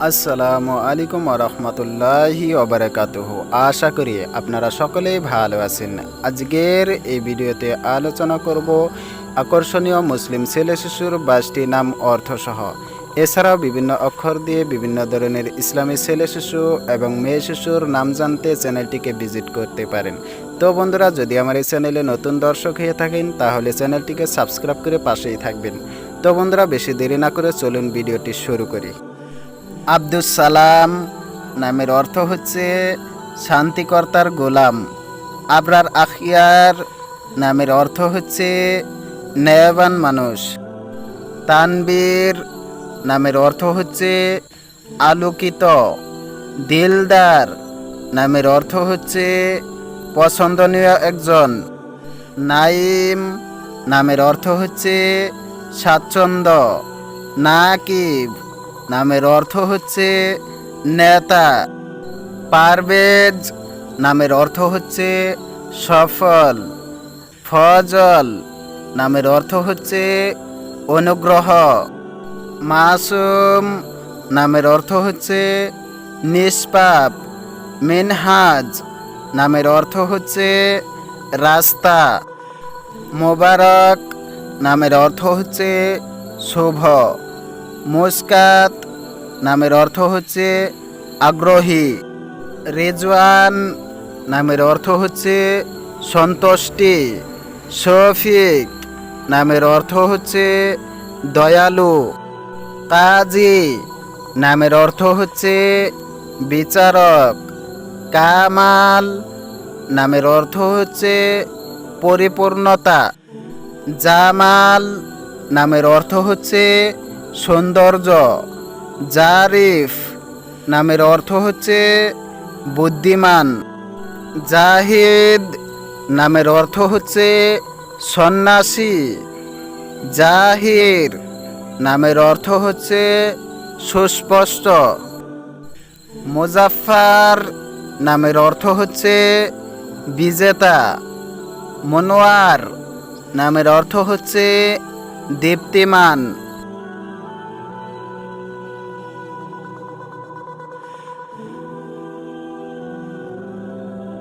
আসসালামু আলাইকুম রহমতুল্লাহি ওবরাকাতুহ আশা করি আপনারা সকলেই ভালো আছেন। আজকের এই ভিডিওতে আলোচনা করব আকর্ষণীয় মুসলিম ছেলে শিশুর বাইশটি নাম অর্থসহ। এছাড়াও বিভিন্ন অক্ষর দিয়ে বিভিন্ন ধরনের ইসলামী ছেলে শিশু এবং মেয়ে শিশুর নাম জানতে চ্যানেলটিকে ভিজিট করতে পারেন। তো বন্ধুরা, যদি আমার এই চ্যানেলে নতুন দর্শক হয়ে থাকেন, তাহলে চ্যানেলটিকে সাবস্ক্রাইব করে পাশেই থাকবেন। তো বন্ধুরা, বেশি দেরি না করে চলুন ভিডিওটি শুরু করি। আব্দুস সালাম নামের অর্থ হচ্ছে শান্তিকর্তার গোলাম। আবরার আখিয়ার নামের অর্থ হচ্ছে ন্যায়বান মানুষ। তানবীর নামের অর্থ হচ্ছে আলোকিত। দিলদার নামের অর্থ হচ্ছে পছন্দনীয় একজন। নাইম নামের অর্থ হচ্ছে স্বাচ্ছন্দ্য। নাকিব নামের অর্থ হচ্ছে নেতা। পারভেজ নামের অর্থ হচ্ছে সফল। ফজল নামের অর্থ হচ্ছে অনুগ্রহ। মাসুম নামের অর্থ হচ্ছে নিষ্পাপ। মিনহাজ নামের অর্থ হচ্ছে রাস্তা। মোবারক নামের অর্থ হচ্ছে শুভ। মুস্কাত নামের অর্থ হচ্ছে আগ্রহী। রেজওয়ান নামের অর্থ হচ্ছে সন্তুষ্টি। শফিক নামের অর্থ হচ্ছে দয়ালু। কাজী নামের অর্থ হচ্ছে বিচারক। কামাল নামের অর্থ হচ্ছে পরিপূর্ণতা। জামাল নামের অর্থ হচ্ছে সৌন্দর্য। জারিফ নামের অর্থ হচ্ছে বুদ্ধিমান। জাহিদ নামের অর্থ হচ্ছে সন্ন্যাসী। জাহির নামের অর্থ হচ্ছে সুস্পষ্ট। মুজাফফার নামের অর্থ হচ্ছে বিজেতা। মনোয়ার নামের অর্থ হচ্ছে দীপ্তিমান।